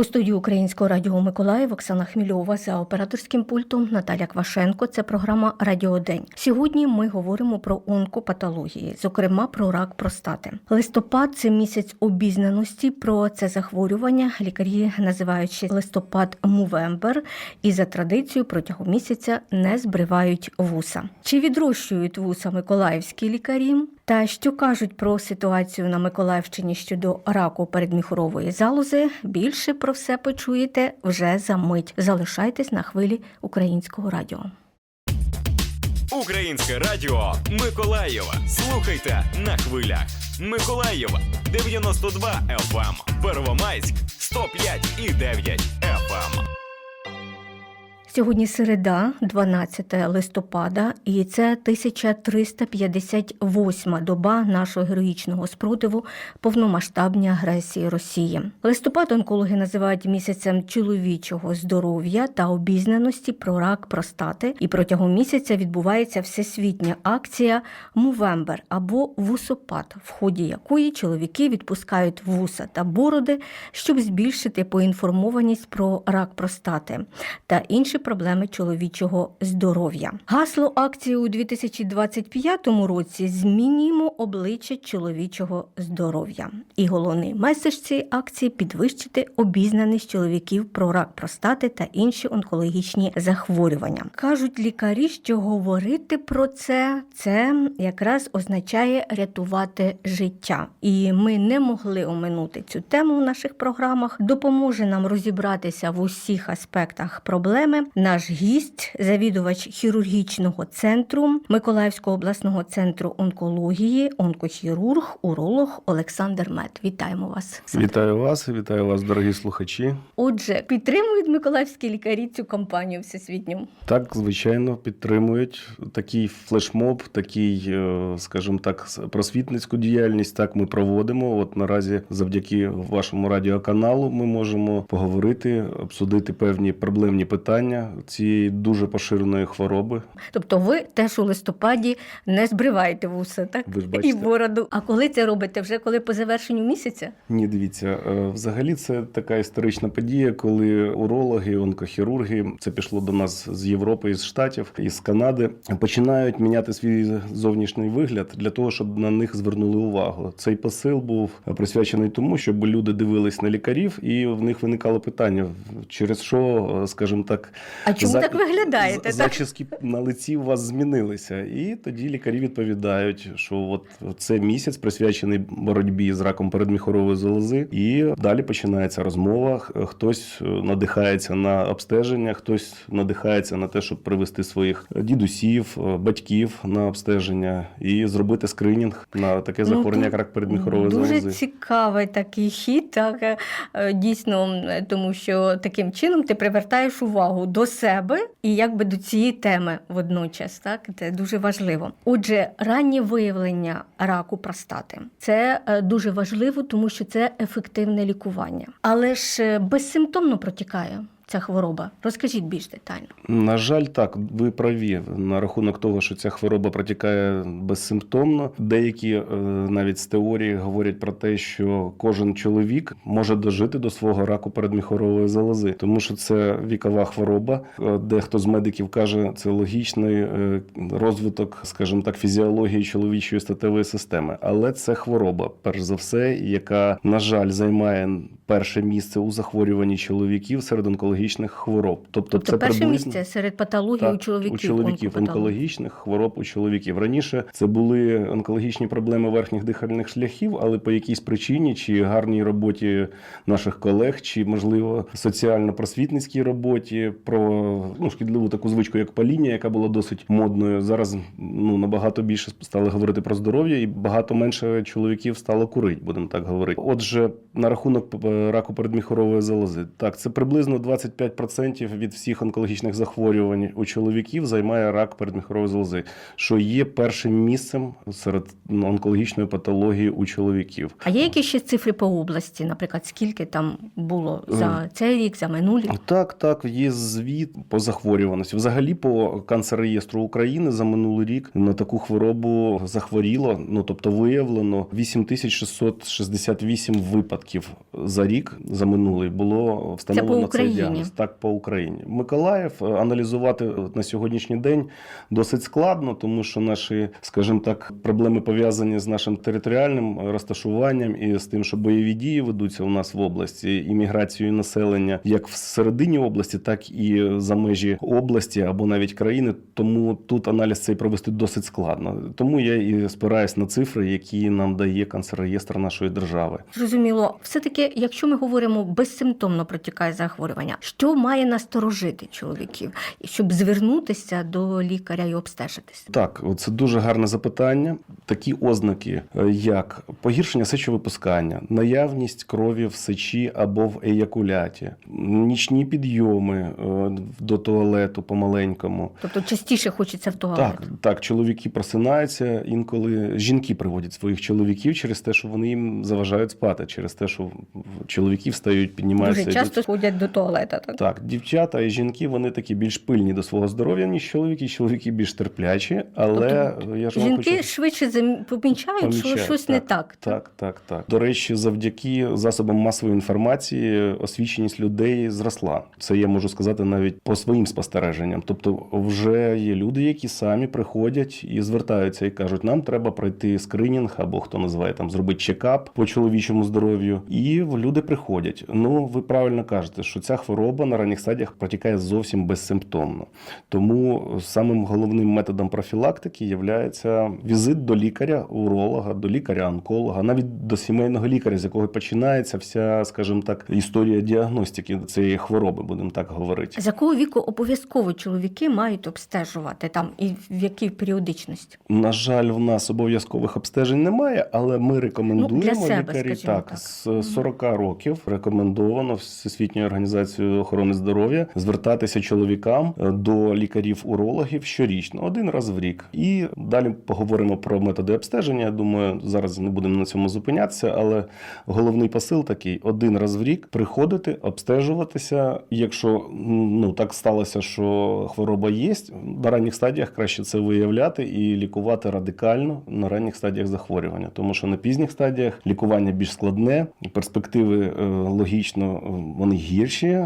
У студії Українського радіо Миколаїв Оксана Хмільова за операторським пультом Наталя Квашенко. Це програма Радіодень. Сьогодні ми говоримо про онкопатології, зокрема про рак простати. Листопад це місяць обізнаності про це захворювання. Лікарі називаючи листопад мувембер, і за традицією протягом місяця не збривають вуса. Чи відрощують вуса миколаївські лікарі? Та що кажуть про ситуацію на Миколаївщині щодо раку передміхорової залози? Більше про все почуєте вже за мить. Залишайтесь на хвилі українського радіо. Українське радіо Миколаєва. Слухайте на хвилях. Миколаєва 92 FM. Первомайськ 105 і 9 FM. Сьогодні середа, 12 листопада, і це 1358 доба нашого героїчного спротиву повномасштабній агресії Росії. Листопад онкологи називають місяцем чоловічого здоров'я та обізнаності про рак простати. І протягом місяця відбувається всесвітня акція Мувембер або вусопад, в ході якої чоловіки відпускають вуса та бороди, щоб збільшити поінформованість про рак простати та інші проблеми чоловічого здоров'я. Гасло акції у 2025 році змінюємо обличчя чоловічого здоров'я. І головний меседж цієї акції підвищити обізнаність чоловіків про рак простати та інші онкологічні захворювання. Кажуть лікарі, що говорити про це це якраз означає рятувати життя. І ми не могли оминути цю тему в наших програмах. Допоможе нам розібратися в усіх аспектах проблеми. Наш гість, завідувач хірургічного центру Миколаївського обласного центру онкології, онкохірург, уролог Олександр Мед. Вітаємо вас. Вітаю вас, вітаю вас, дорогі слухачі. Отже, підтримують миколаївські лікарі цю кампанію всесвітню. Так, звичайно, підтримують такий флешмоб, такий, е, скажімо так, просвітницьку діяльність. Так ми проводимо. От наразі, завдяки вашому радіоканалу, ми можемо поговорити, обсудити певні проблемні питання цієї дуже поширеної хвороби. Тобто, ви теж у листопаді не збриваєте вуса, так Ви ж і бороду. А коли це робите? Вже коли по завершенню місяця? Ні, дивіться, е, взагалі це така історична подія, коли урологи, онкохірурги, це пішло до нас з Європи, із Штатів, із Канади, починають міняти свій зовнішній вигляд для того, щоб на них звернули увагу. Цей посил був присвячений тому, щоб люди дивились на лікарів, і в них виникало питання, через що, е, скажімо так, А чому за- так виглядаєте? Так? Зачіски на лиці у вас змінилися. І тоді лікарі відповідають, що от це місяць присвячений боротьбі з раком передміхорової залози. І далі починається розмова. Хтось е, надихається на обстеження, хтось надихається на те, щоб привести своїх дідусів, е, батьків на обстеження і зробити скринінг на таке захворювання, Ну, як рак передміхорової Дуже залози. цікавий такий хід, так е, дійсно, тому що таким чином ти привертаєш увагу до себе і якби до цієї теми водночас. Так це дуже важливо. Отже, раннє виявлення раку простати це е, дуже важливо, тому що це ефективне лікування, але ж е, безсимптомно протікає ця хвороба. Розкажіть більш детально. На жаль, так, ви праві на рахунок того, що ця хвороба протікає безсимптомно. Деякі е, навіть з теорії говорять про те, що кожен чоловік може дожити до свого раку передміхорової залози, тому що це вікова хвороба. Е, Дехто з медиків каже, це логічний е, розвиток, скажімо так, фізіології чоловічої статевої системи. Але це хвороба, перш за все, яка, на жаль, займає перше місце у захворюванні чоловіків серед онкологічних хвороб. Тобто, Тобто це перше приблизно... місце серед патологій Так, у чоловіків. у чоловіків онкологічних хвороб у чоловіків. Раніше це були онкологічні проблеми верхніх дихальних шляхів, але по якійсь причині, чи гарній роботі наших колег, чи можливо соціально-просвітницькій роботі про ну, шкідливу таку звичку, як паління, яка була досить модною. Зараз ну набагато більше стали говорити про здоров'я, і багато менше чоловіків стало курити, будемо так говорити. Отже, на рахунок е, раку передміхорової залози, так це приблизно 25% від всіх онкологічних захворювань у чоловіків займає рак передміхорової залози, що є першим місцем серед онкологічної патології у чоловіків. А є якісь ще цифри по області, наприклад, скільки там було Е. за цей рік, за минулий? Так, так, є звіт по захворюваності. Взагалі, по канцер-реєстру України за минулий рік на таку хворобу захворіло, ну тобто виявлено 8668 випадків за рік за минулий було встановлено цей Україні? Діагноз. Так, по Україні. Миколаїв е, аналізувати на сьогоднішній день досить складно, тому що наші, скажімо так, проблеми пов'язані з нашим територіальним розташуванням і з тим, що бойові дії ведуться у нас в області, і міграцією населення як всередині області, так і за межі області або навіть країни. Тому тут аналіз цей провести досить складно. Тому я і спираюсь на цифри, які нам дає канцереєстр нашої держави. Зрозуміло, все-таки, якщо ми говоримо безсимптомно протікає захворювання, що має насторожити чоловіків, щоб звернутися до лікаря і обстежитись? Так, це дуже гарне запитання. Такі ознаки, е, як погіршення сечовипускання, наявність крові в сечі або в еякуляті, нічні підйоми е, до туалету помаленькому. Тобто частіше хочеться в туалет. Так, так, чоловіки просинаються інколи. Жінки приводять своїх чоловіків через те, що вони їм заважають спати, через те, що чоловіки встають, піднімаються. Дуже часто ходять до туалета. Так? Так, дівчата і жінки вони такі більш пильні до свого здоров'я, ніж чоловіки. Чоловіки більш терплячі, але Тобто я ж вам Жінки хочу... швидше зам- помічають, що Помічають, щось не так. Так, так, так. До речі, завдяки засобам масової інформації освіченість людей зросла. Це я можу сказати навіть по своїм спостереженням. Тобто, вже є люди, які самі приходять і звертаються і кажуть, нам треба пройти скринінг, або хто називає там зробити чекап по чоловічому здоров'ю. І люди приходять. Ну, ви правильно кажете, що ця хвороба на ранніх стадіях протікає зовсім безсимптомно. Тому самим головним методом профілактики є візит до лікаря, уролога, до лікаря-онколога, навіть до сімейного лікаря, з якого починається вся, скажімо так, історія діагностики цієї хвороби, будемо так говорити. З якого віку обов'язково чоловіки мають обстежувати там і в якій періодичності? На жаль, в нас обов'язкових обстежень немає, але ми рекомендуємо Ну, себе, лікарі так, так. з 40 років рекомендовано Всесвітньою організацією охорони здоров'я звертатися чоловікам е, до лікарів-урологів щорічно, один раз в рік. І далі поговоримо про методи обстеження. Я думаю, зараз не будемо на цьому зупинятися, але головний посил такий: один раз в рік приходити, обстежуватися. Якщо ну так сталося, що хвороба є, на ранніх стадіях краще це виявляти і лікувати радикально на ранніх стадіях захворювання, тому що на пізніх стадіях лікування більш складне, перспективи е, логічно е, вони гірші,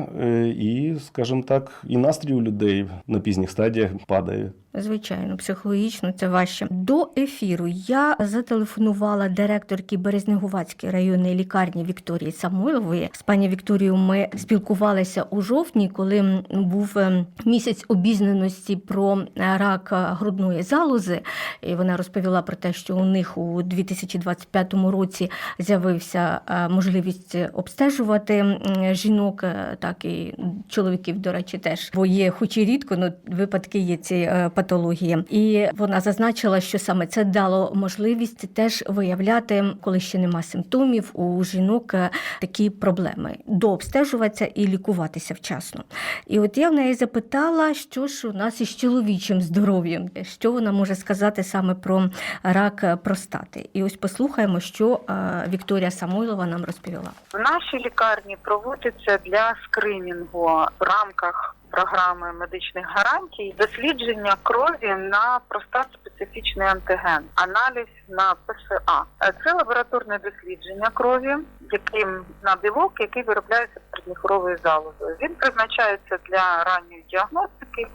і, скажімо так, і настрій у людей на пізніх стадіях падає. Звичайно, психологічно це важче. До ефіру я зателефонувала директорки Березнегувацької районної лікарні Вікторії Самойлової. З пані Вікторією ми спілкувалися у жовтні, коли був е, місяць обізнаності про е, рак грудної залози. І вона розповіла про те, що у них у 2025 році з'явився е, можливість обстежувати жінок, так і чоловіків, до речі, теж бо є, хоч і рідко, ну випадки є ці е, патології. І вона зазначила, що саме це дало можливість теж виявляти, коли ще нема симптомів у жінок е, такі проблеми, дообстежуватися і лікуватися вчасно. І от я в неї запитала, що ж у нас із чоловічим здоров'ям, що вона може сказати саме про рак простати. І ось послухаємо, що е, Вікторія Самойлова нам розповіла. В нашій лікарні проводиться для скринінгу в рамках програми медичних гарантій дослідження крові на простат-специфічний антиген, аналіз на ПСА. Е, Це лабораторне дослідження крові, яким на білок, який виробляється передміхоровою залозою. Він призначається для ранньої діагностики.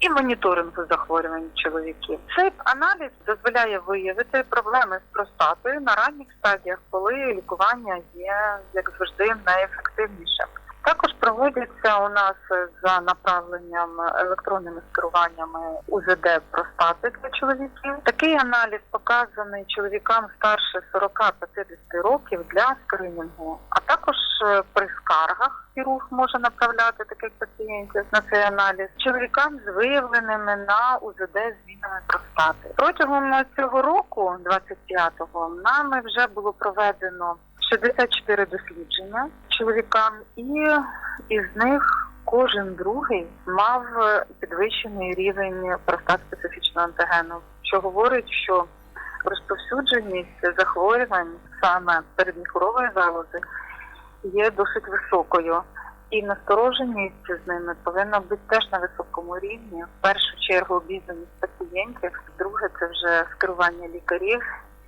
І моніторингу захворювань чоловіків. Цей аналіз дозволяє виявити проблеми з простатою на ранніх стадіях, коли лікування є як завжди найефективнішим. Також проводяться у нас за направленням електронними скеруваннями УЗД простати для чоловіків. Такий аналіз показаний чоловікам старше 40-50 років для скринінгу, а також е, при скаргах хірург може направляти таких пацієнтів на цей аналіз чоловікам з виявленими на УЗД змінами простати. Протягом цього року, 25-го, нами вже було проведено 64 дослідження чоловікам, і із них кожен другий мав підвищений рівень простат-специфічного антигену, що говорить, що розповсюдженість захворювань саме передміхурової залози є досить високою. І настороженість з ними повинна бути теж на високому рівні. В першу чергу обізнаність пацієнтів, друге це вже скерування лікарів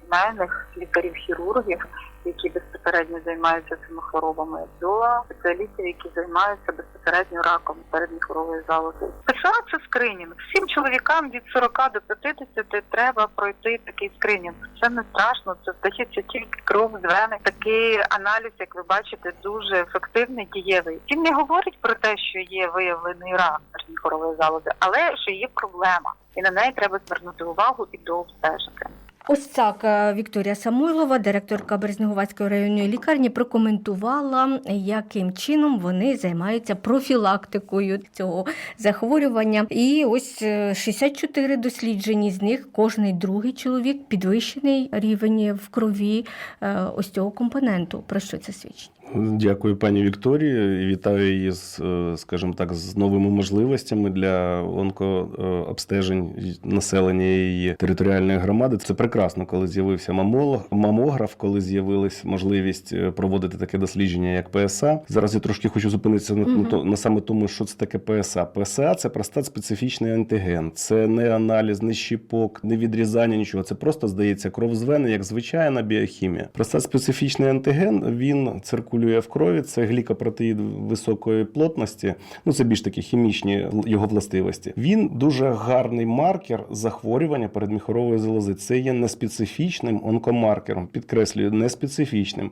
сімейних лікарів-хірургів, які безпосередньо займаються цими хворобами, до спеціалістів, які займаються безпосередньо раком передміхорової залози. Це скринінг. Всім чоловікам від 40 до 50 треба пройти такий скринінг. Це не страшно, це здається тільки кров з вени. Такий аналіз, як ви бачите, дуже ефективний, дієвий. Він не говорить про те, що є виявлений рак передміхорової залози, але що є проблема, і на неї треба звернути увагу і дообстежити. Ось так е, Вікторія Самойлова, директорка Березнеговацької районної лікарні, прокоментувала, яким чином вони займаються профілактикою цього захворювання. І ось е, 64 досліджені з них кожний другий чоловік підвищений рівень в крові е, ось цього компоненту. Про що це свідчить? Дякую, пані Вікторії. і Вітаю її з, е, скажімо так, з новими можливостями для онкообстежень населення її територіальної громади. Це прекрасно, коли з'явився мамограф, коли з'явилась можливість е, проводити таке дослідження, як ПСА. Зараз я трошки хочу зупинитися на, то- на саме тому, що це таке ПСА. ПСА це простат специфічний антиген. Це не аналіз, не щіпок, не відрізання, нічого. Це просто здається кров з вени, як звичайна біохімія. Простат специфічний антиген він циркулює в крові. Це глікопротеїд високої плотності. Ну це більш такі хімічні його властивості. Він дуже гарний маркер захворювання передміхорової залози. Це є неспецифічним онкомаркером. Підкреслюю, неспецифічним.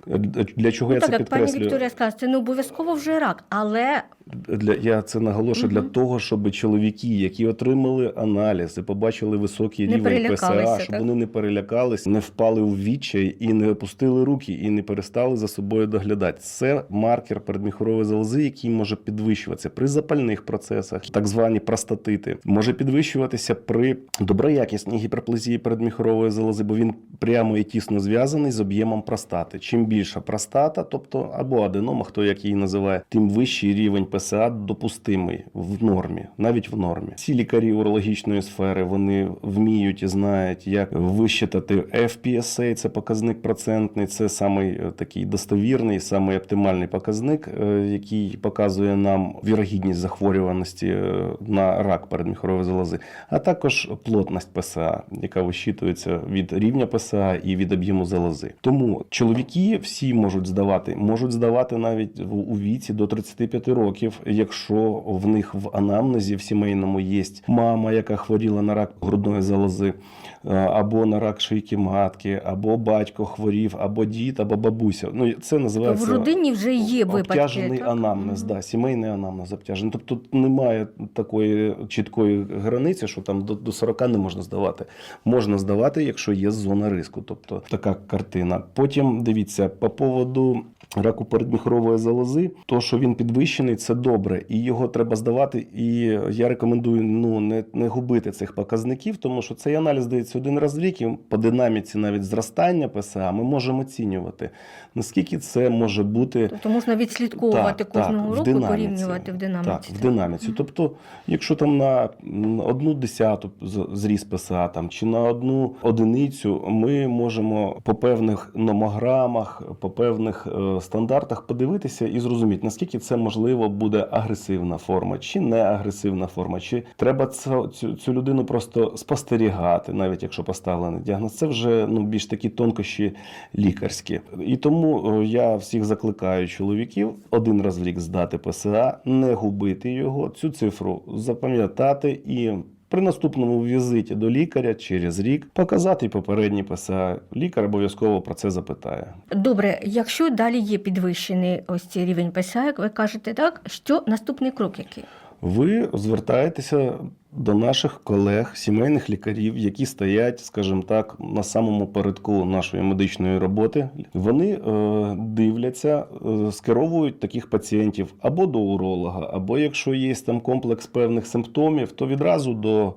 Для чого Ну, я так, це як пані? Вікторія сказала, це не обов'язково вже рак, але Для я це наголошую для того, щоб чоловіки, які отримали аналіз і побачили високий Не рівень ПСА, щоб так? вони не перелякались, не впали у відчай і не опустили руки, і не перестали за собою доглядати. Це маркер передміхорової залози, який може підвищуватися при запальних процесах, так звані простатити, може підвищуватися при доброякісній гіперплазії передміхорової залози, бо він прямо і тісно зв'язаний з об'ємом простати. Чим більша простата, тобто або аденома, хто як її називає, тим вищий рівень ПСА допустимий в нормі, навіть в нормі. Всі лікарі урологічної сфери вони вміють і знають, як вищитати FPSA, це показник процентний, це самий е, такий достовірний, самий оптимальний показник, е, який показує нам вірогідність захворюваності е, на рак передміхорової залози, а також плотність ПСА, яка вищитується від рівня ПСА і від об'єму залози. Тому чоловіки всі можуть здавати, можуть здавати навіть у віці до 35 років, якщо в них в анамнезі в сімейному є мама, яка хворіла на рак грудної залози, або на рак шийки матки, або батько хворів, або дід, або бабуся. Ну це називається в родині вже є випадки. обтяжений так? анамнез, Мгм. да, сімейний анамнез обтяжений. Тобто тут немає такої чіткої границі, що там до, до 40 не можна здавати. Можна здавати, якщо є зона риску. Тобто така картина. Потім дивіться, по поводу раку передміхорової залози, то що він підвищений, це добре, і його треба здавати. І я рекомендую ну не, не губити цих показників, тому що цей аналіз дається один раз в рік. І по динаміці навіть зростання ПСА ми можемо оцінювати, наскільки це може бути. Тобто можна відслідковувати кожного в року, динаміці. порівнювати в динаміці. Так, в динаміці. Тобто, якщо там на одну десяту зріс ПСА там, чи на одну одиницю, ми можемо по певних номограмах, по певних е, стандартах подивитися і зрозуміти, наскільки це можливо буде агресивна форма, чи не агресивна форма, чи треба цю, цю людину просто спостерігати, навіть якщо поставлений діагноз. Це вже ну, більш такі тонкощі лікарські. І тому е, я всіх закликаю чоловіків один раз в рік здати ПСА, не губити його, цю цифру запам'ятати і. При наступному візиті до лікаря через рік показати попередні ПСА. Лікар обов'язково про це запитає. Добре, якщо далі є підвищений ось цей рівень ПСА, як ви кажете, так що наступний крок який? Ви звертаєтеся до наших колег, сімейних лікарів, які стоять, скажімо так, на самому передку нашої медичної роботи. Вони е, дивляться, е, скеровують таких пацієнтів або до уролога, або якщо є там комплекс певних симптомів, то відразу до.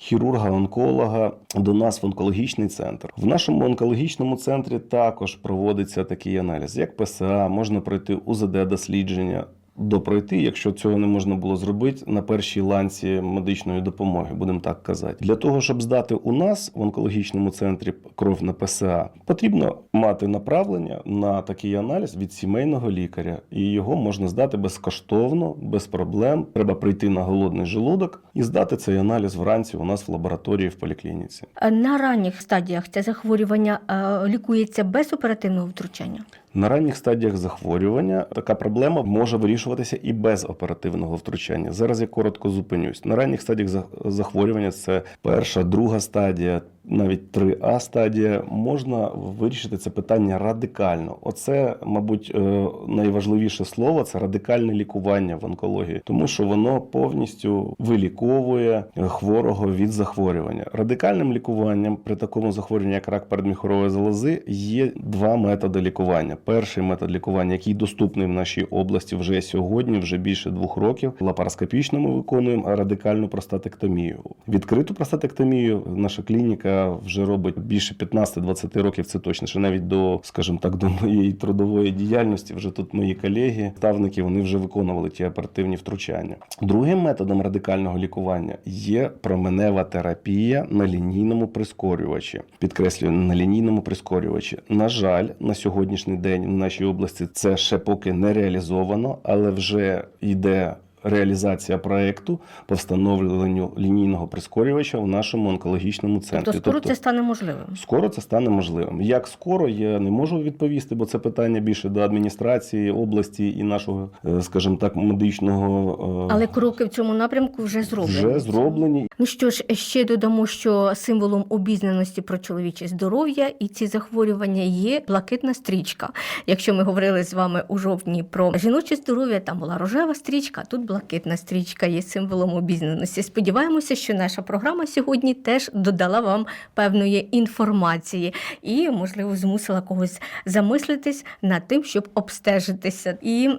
Хірурга-онколога до нас в онкологічний центр. В нашому онкологічному центрі також проводиться такий аналіз, як ПСА, можна пройти УЗД дослідження. Допройти, якщо цього не можна було зробити на першій ланці медичної допомоги, будемо так казати. Для того, щоб здати у нас в онкологічному центрі кров на ПСА, потрібно мати направлення на такий аналіз від сімейного лікаря, і його можна здати безкоштовно, без проблем. Треба прийти на голодний желудок і здати цей аналіз вранці у нас в лабораторії в поліклініці. На ранніх стадіях це захворювання е, лікується без оперативного втручання. На ранніх стадіях захворювання така проблема може вирішуватися і без оперативного втручання. Зараз я коротко зупинюсь. На ранніх стадіях за- захворювання це перша, друга стадія, навіть 3А стадія. Можна вирішити це питання радикально. Оце, мабуть, е, найважливіше слово це радикальне лікування в онкології, тому що воно повністю виліковує хворого від захворювання. Радикальним лікуванням при такому захворюванні, як рак передміхорової залози, є два методи лікування. Перший метод лікування, який доступний в нашій області вже сьогодні, вже більше двох років. Лапароскопічно ми виконуємо радикальну простатектомію. Відкриту простатектомію наша клініка вже робить більше 15-20 років. Це точно ще навіть до, скажімо так, до моєї трудової діяльності. Вже тут мої колеги, ставники, вони вже виконували ті оперативні втручання. Другим методом радикального лікування є променева терапія на лінійному прискорювачі. Підкреслюю, на лінійному прискорювачі. На жаль, на сьогоднішній день в нашій області це ще поки не реалізовано, але вже йде. Реалізація проекту по встановленню лінійного прискорювача в нашому онкологічному центрі. Тобто скоро це стане можливим. Скоро це стане можливим. Як скоро я не можу відповісти, бо це питання більше до адміністрації області і нашого, е, скажімо так, медичного е, Але кроки в цьому напрямку вже зроблені. вже зроблені. Ну що ж, ще додамо, що символом обізнаності про чоловіче здоров'я і ці захворювання є блакитна стрічка. Якщо ми говорили з вами у жовтні про жіноче здоров'я, там була рожева стрічка, тут блакитна стрічка є символом обізнаності. Сподіваємося, що наша програма сьогодні теж додала вам певної інформації і, можливо, змусила когось замислитись над тим, щоб обстежитися і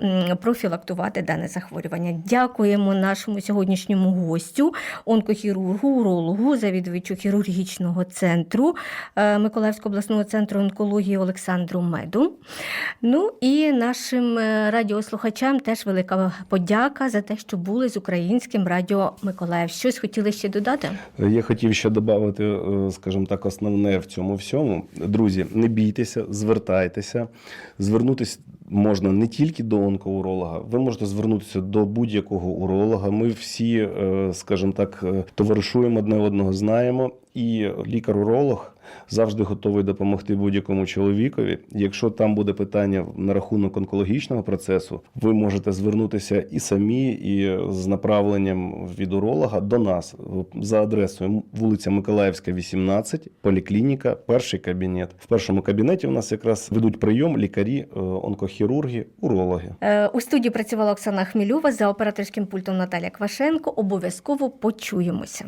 профілактувати дане захворювання. Дякуємо нашому сьогоднішньому гостю, онкохірургу, урологу, завідувачу хірургічного центру е, Миколаївського обласного центру онкології Олександру Меду. Ну і нашим е, радіослухачам теж велика подяка за те, що були з українським радіо Миколаїв. Щось хотіли ще додати? Я хотів ще додати, е, скажімо так, основне в цьому всьому. Друзі, не бійтеся, звертайтеся. Звернутися можна не тільки до онкоуролога, ви можете звернутися до будь-якого уролога. Ми всі, е, скажімо так, е, товаришуємо одне одного, знаємо. І лікар-уролог завжди готовий допомогти будь-якому чоловікові. Якщо там буде питання на рахунок онкологічного процесу, ви можете звернутися і самі, і з направленням від уролога до нас за адресою вулиця Миколаївська, 18, поліклініка, перший кабінет. В першому кабінеті у нас якраз ведуть прийом лікарі, е, онкохірурги, урологи. Е, У студії працювала Оксана Хмільова за операторським пультом Наталя Квашенко. Обов'язково почуємося.